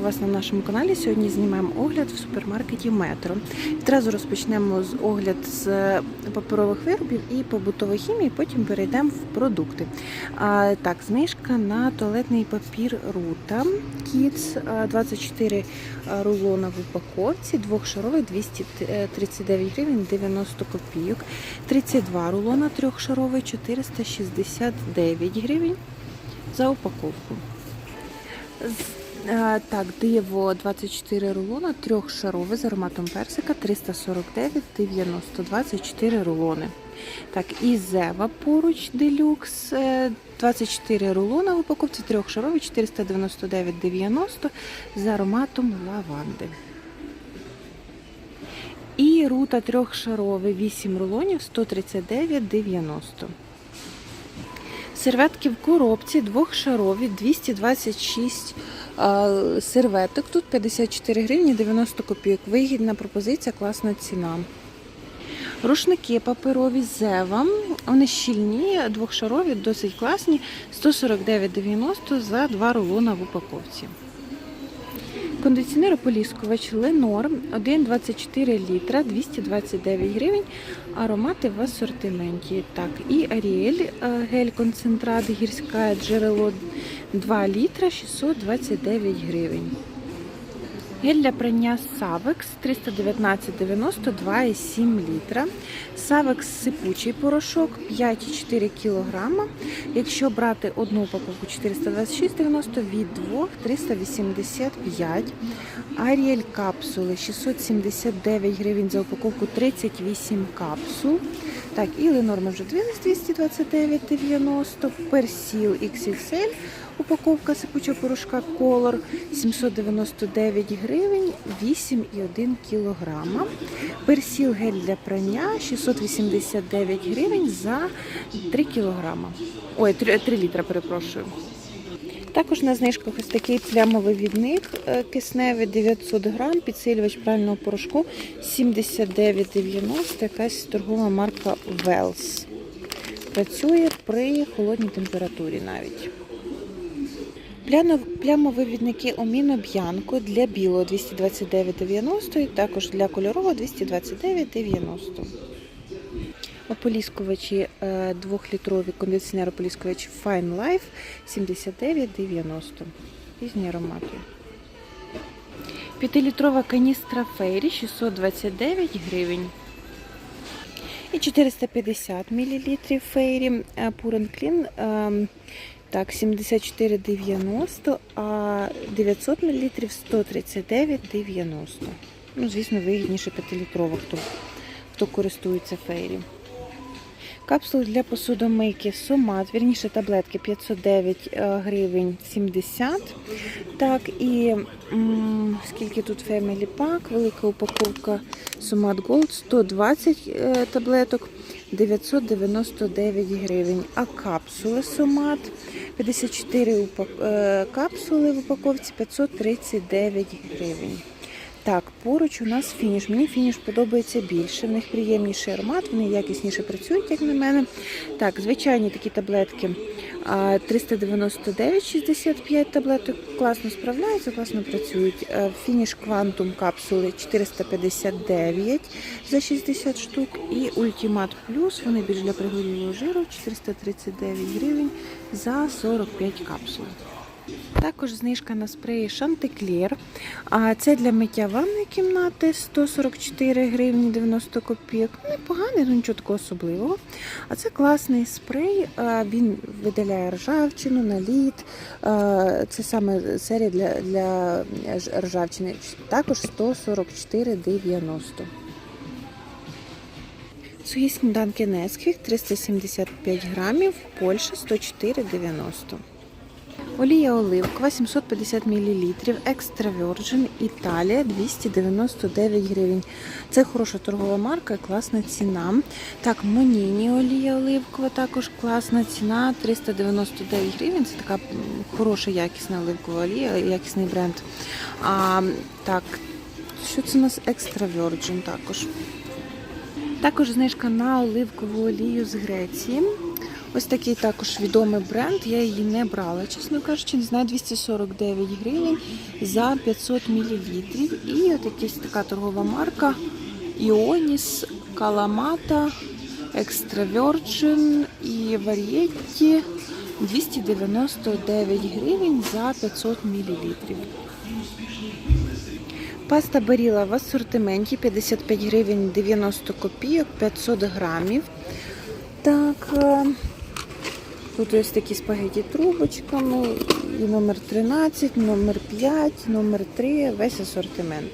Вас на нашому каналі сьогодні знімаємо огляд в супермаркеті Метро. Відразу розпочнемо з огляд з паперових виробів і побутової хімії, потім перейдемо в продукти. А, так, знижка на туалетний папір Рута Kids 24 рулона в упаковці, двохшаровий 239 гривень 90 копійок, 32 рулона трьохшаровий 469 гривень за упаковку. Е, Так, диво 24 рулона, трьохшарове з ароматом персика 349,90, 24 рулони. Так, і Зева поруч делюкс е, 24 рулона в упаковці трьохшаровий 499,90 з ароматом лаванди. І рута трьохшаровий 8 рулонів 139,90. Серветки в коробці двохшарові 226 а, серветок. Тут 54 гривні 90 копійок. Вигідна пропозиція, класна ціна. Рушники паперові Зева. Вони щільні, двохшарові, досить класні. 149,90 за два рулона в упаковці. Кондиціонер ополіскувач Ленор 1,24 літра, 229 гривень. Аромати в асортименті. Так, і Аріель е, гель-концентрат гірське джерело 2 літра, 629 гривень. Гель для прання Savex 319,90 2,7 літра. Savex сипучий порошок 5,4 кг. Якщо брати одну упаковку 426,90 від 2 385. Аріель капсули 679 гривень за упаковку 38 капсул. Так, і Ленор вже дивились 229,90. Персіл XXL Упаковка сипучого порошка Color 799 гривень 8,1 кілограма. Персіл гель для прання 689 гривень за 3 кілограма. Ой, 3, 3 літра, перепрошую. Також на знижках ось такий плямовий відник е, кисневий 900 грам, підсилювач прального порошку 79,90, якась торгова марка Wells. Працює при холодній температурі навіть. Плямовивідники Оміно Б'янко для білого 229,90 і також для кольорового 229,90. Ополіскувачі 2-літрові кондиціонер ополіскувач Fine Life 79,90. Різні аромати. 5-літрова каністра Фейрі 629 гривень. І 450 мл Фейрі Clean ем, так, 74,90, а 900 мл 139,90. Ну, звісно, вигідніше 5-літрова, хто, хто користується фейрі. Капсули для посудомийки Сомат, вірніше таблетки 509 е, гривень 70. Так, і м, скільки тут Family Pack, велика упаковка Сомат Gold 120 е, таблеток 999 гривень. А капсули Сомат 54 упак- е, капсули в упаковці 539 гривень. Так, поруч у нас фініш. Мені фініш подобається більше. В них приємніший аромат, вони якісніше працюють, як на мене. Так, звичайні такі таблетки а, 399,65 таблеток. Класно справляються, класно працюють. Е, Фініш Квантум капсули 459 за 60 штук. І Ультимат Плюс, вони більш для пригорілого жиру 439 гривень за 45 капсул. Також знижка на спреї Шантеклер. А це для миття ванної кімнати 144 гривні 90 копійок. Непоганий, ну нічого такого особливого. А це класний спрей. Він видаляє ржавчину, наліт. Це саме серія для, для ржавчини. Також 144,90. Сухі сніданки Несквік 375 грамів, Польща 104,90. Олія оливкова 750 мл, екстра Virgin, Італія 299 гривень. Це хороша торгова марка, класна ціна. Так, Моніні олія оливкова, також класна ціна 399 гривень. Це така хороша якісна оливкова олія, якісний бренд. А, так, що це у нас екстра Virgin також. Також знижка на оливкову олію з Греції. Ось такий також відомий бренд. Я її не брала, чесно кажучи, не знаю, 249 гривень за 500 мл. І от якась така торгова марка Іоніс, Каламата, Екстраверджин і Варієтті 299 гривень за 500 мл. Паста Баріла в асортименті 55 гривень 90 копійок, 500 грамів. Так, е, тут ось такі спагеті трубочками, і номер 13, номер 5, номер 3, весь асортимент.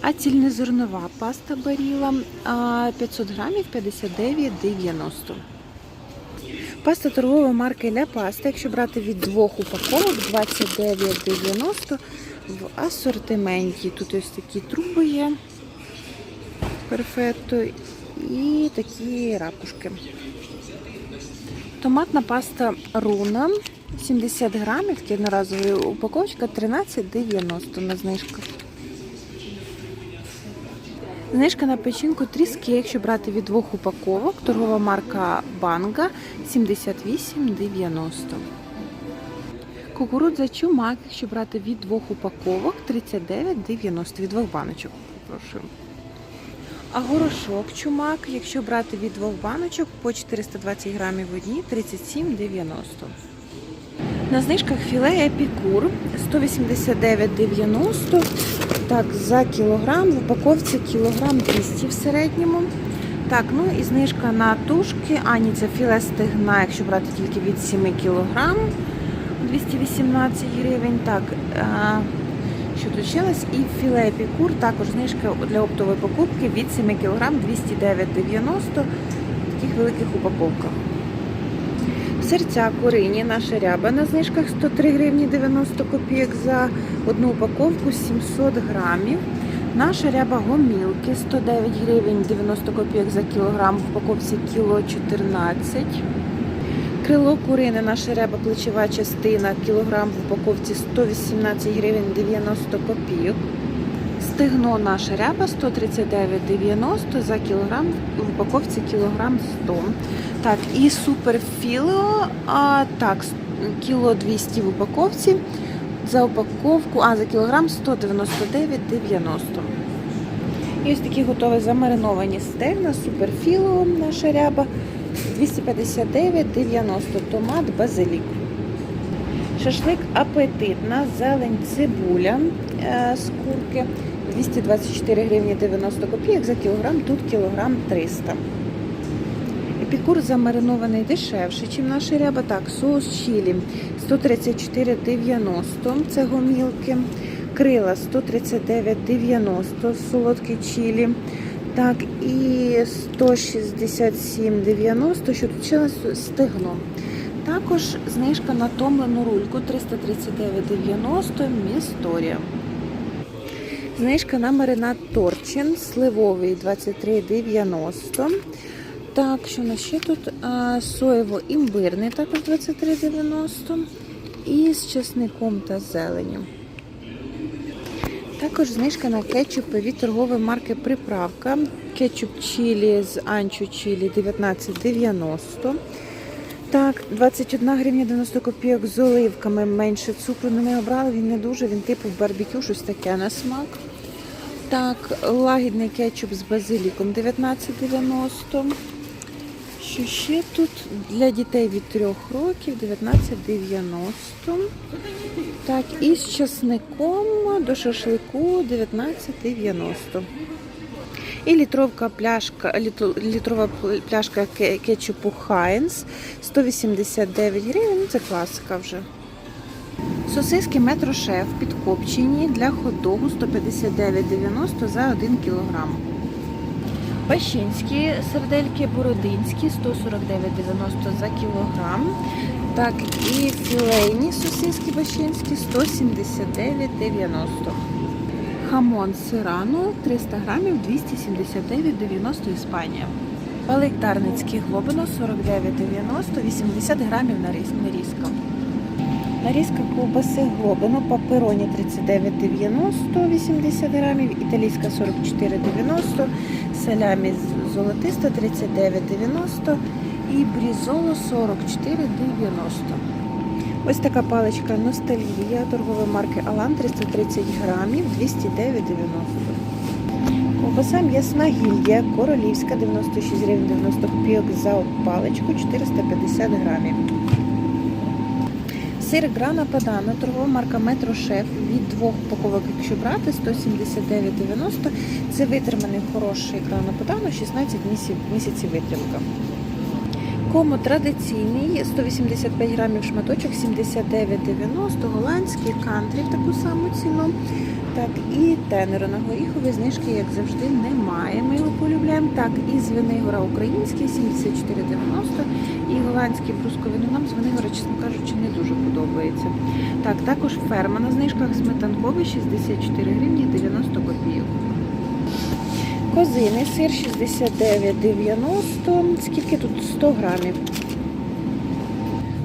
А цільнозернова паста Баріла 500 грамів 59,90. Паста торгової марки Ля Паста, якщо брати від двох упаковок 29,90 в асортименті. Тут ось такі труби є. Перфетто. І такі ракушки. Томатна паста Руна 70 грамів, одноразова упаковочка 13,90 на знижках. Знижка на печінку тріски, якщо брати від двох упаковок, торгова марка Банга 78,90. Кукурудза чумак, якщо брати від двох упаковок 39,90 від двох баночок. Прошу. А горошок чумак, якщо брати від двох баночок по 420 грамів в одній 37,90. На знижках філе епікур 189,90. Так, за кілограм, в упаковці кілограм 200 в середньому. Так, ну і знижка на тушки. А, ні, це філе стегна, якщо брати тільки від 7 кілограм. 218 гривень. Так, а, що нас? І філе епікур, також знижка для оптової покупки від 7 кг 209,90 в таких великих упаковках. Серця курині, наша ряба на знижках 103 гривні 90 копійок за одну упаковку 700 грамів. Наша ряба гомілки 109 гривень 90 копійок за кілограм, в упаковці кіло 14. Крило курине, наша ряба плечова частина, кілограм в упаковці 118 гривень 90 копійок. Стегно наша ряба 139,90 за кілограм, в упаковці кілограм 100. Так, і суперфіло, а, так, кіло 200 в упаковці. За упаковку, а за кілограм 199,90. І ось такі готові замариновані стегна, суперфіло наша ряба. 259,90 томат базилік. Шашлик апетитна, зелень цибуля е, з курки 224 гривні 90 копійок за кілограм, тут кілограм 300. Епікур замаринований дешевше, ніж наша ряба. Так, соус чилі 134,90 це гомілки. Крила 139,90 солодкі чилі. Так, і 167,90, що тут ще стегно. Також знижка на томлену рульку 339,90 Місторія. Знижка на маринад Торчин сливовий 23,90. Так, що у нас ще тут? Соєво-імбирний також 23,90. І з чесником та зеленю. Також знижка на кетчупи від торгової марки Приправка. Кетчуп чилі з анчо чилі 19,90. Так, 21 гривня 90 копійок з оливками. Менше цукру не обрали, він не дуже, він типу барбекю, щось таке на смак. Так, лагідний кетчуп з базиліком 19,90. Що ще тут? Для дітей від 3 років 19,90. Так, і з часником до шашлику 19,90. І літровка пляшка, літрова пляшка ке- кетчупу Хайнс 189 гривень. Це класика вже. Сосиски Метро Шеф підкопчені для хот-догу 159,90 за 1 кілограм. Пащинські сердельки бородинські 149,90 за кілограм. Так, і філейні сосиски бащинські 179,90. Хамон сирано 300 грамів 279,90 Іспанія. Палик Дарницький глобино 49,90 80 грамів наріз- нарізка. Нарізка ковбаси глобино папероні 39,90 80 грамів, італійська 44,90, салямі золотиста 39,90 І брізоло 44,90. Ось така паличка Ностальгія торгової марки Алан 330 грамів 209,90. Ковбаса м'ясна гільдія королівська 96 гривень 90 копійок за паличку 450 грамів. Сир грана падана, торгова марка Метро Шеф від двох упаковок, якщо брати, 179,90. Це витриманий хороший грана падано, 16 місяців, витримка. Кому традиційний 185 грамів шматочок 79,90, голландський кантрі в таку саму ціну. Так, і тенеру на горіхові знижки, як завжди, немає. Ми його полюбляємо. Так, і звенигора український 74,90 і голландський брусковину. Нам звенигора, чесно кажучи, не дуже подобається. Так, також ферма на знижках сметанковий 64 гривні 90 копійок. Козиний сир 69,90. Скільки тут 100 грамів?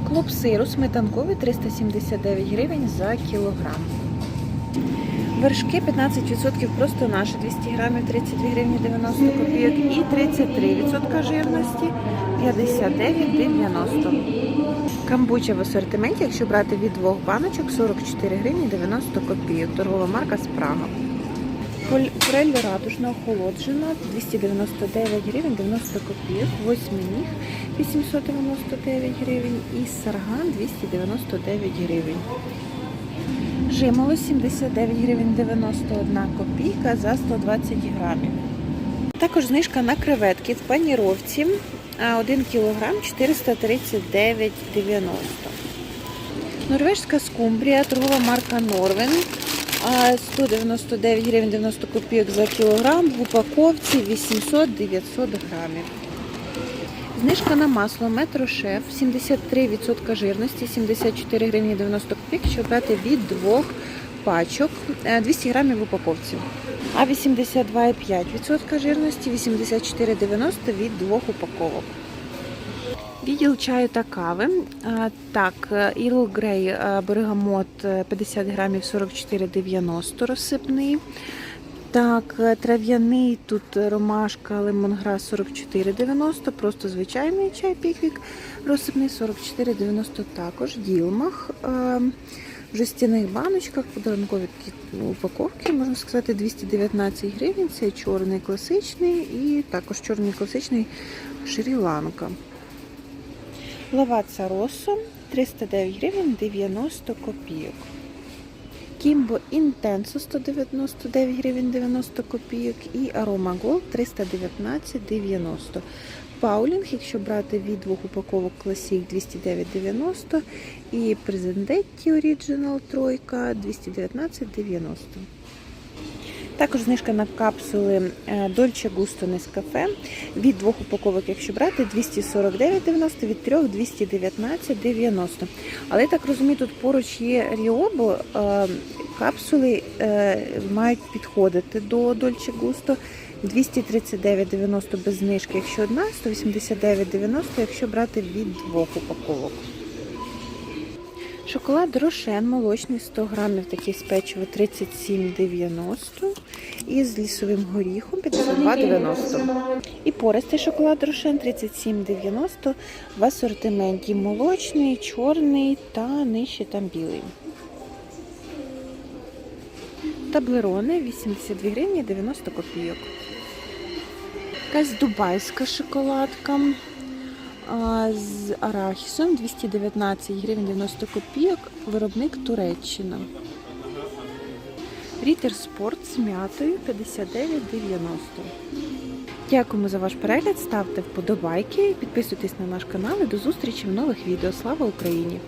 Клоп сиру сметанковий 379 гривень за кілограм. Вершки 15% просто наші 200 грамів 32 гривні 90 копійок і 33% жирності 59,90. Камбуча в асортименті, якщо брати від двох баночок 44 гривні 90 копійок. Торгова марка Спрага. Форель радужна охолоджена 299 гривень 90 копійок, восьминіг 899 гривень і сарган 299 гривень. Жимоло 79 гривень 91 копійка за 120 грамів. Також знижка на креветки в паніровці 1 кг 439,90. Норвежська скумбрія, торгова марка Норвен 199 гривень 90 копійок за кілограм, в упаковці 800-900 грамів. Знижка на масло Метро Шеф 73% жирності, 74 гривні 90 копійок, що брати від двох пачок, е, 200 грамів в упаковці. А 82,5% жирності, 84,90 від двох упаковок. Відділ чаю та кави. А, Так, е, бергамот е, 50 грамів 44,90 розсипний. Так, е, трав'яний тут ромашка, лемонграс 44,90, просто звичайний чай піквік, розсипний 44,90 також, ділмах. е, В жестяних баночках, подарункові упаковки, можна сказати, 219 гривень. Це чорний класичний і також чорний класичний Шрі-Ланка. Лаваца Росо 309 гривень 90 копійок. Кімбо Інтенсо 199 гривень 90 копійок і Арома Голд 319,90. Паулінг, якщо брати від двох упаковок Classic 209,90 і Презендетті Original тройка 219,90. Також знижка на капсули е, Dolce Gusto Nescafe від двох упаковок, якщо брати 249,90, від трьох 219,90. Але я так розумію, тут поруч є Ріобо, е, капсули е, мають підходити до Dolce Gusto. 239,90 без знижки, якщо одна, 189,90, якщо брати від двох упаковок. Шоколад Рошен молочний 100 грамів такий з печиво 37,90 і з лісовим горіхом 52,90. І пористий шоколад Рошен 37,90 в асортименті молочний, чорний та нижче там білий. Таблерони 82 гривні 90 копійок. Якась дубайська шоколадка з арахісом 219 гривень 90 копійок, виробник Туреччина. Рітер Спорт з м'ятою 59,90. Дякуємо за ваш перегляд, ставте вподобайки, підписуйтесь на наш канал і до зустрічі в нових відео. Слава Україні!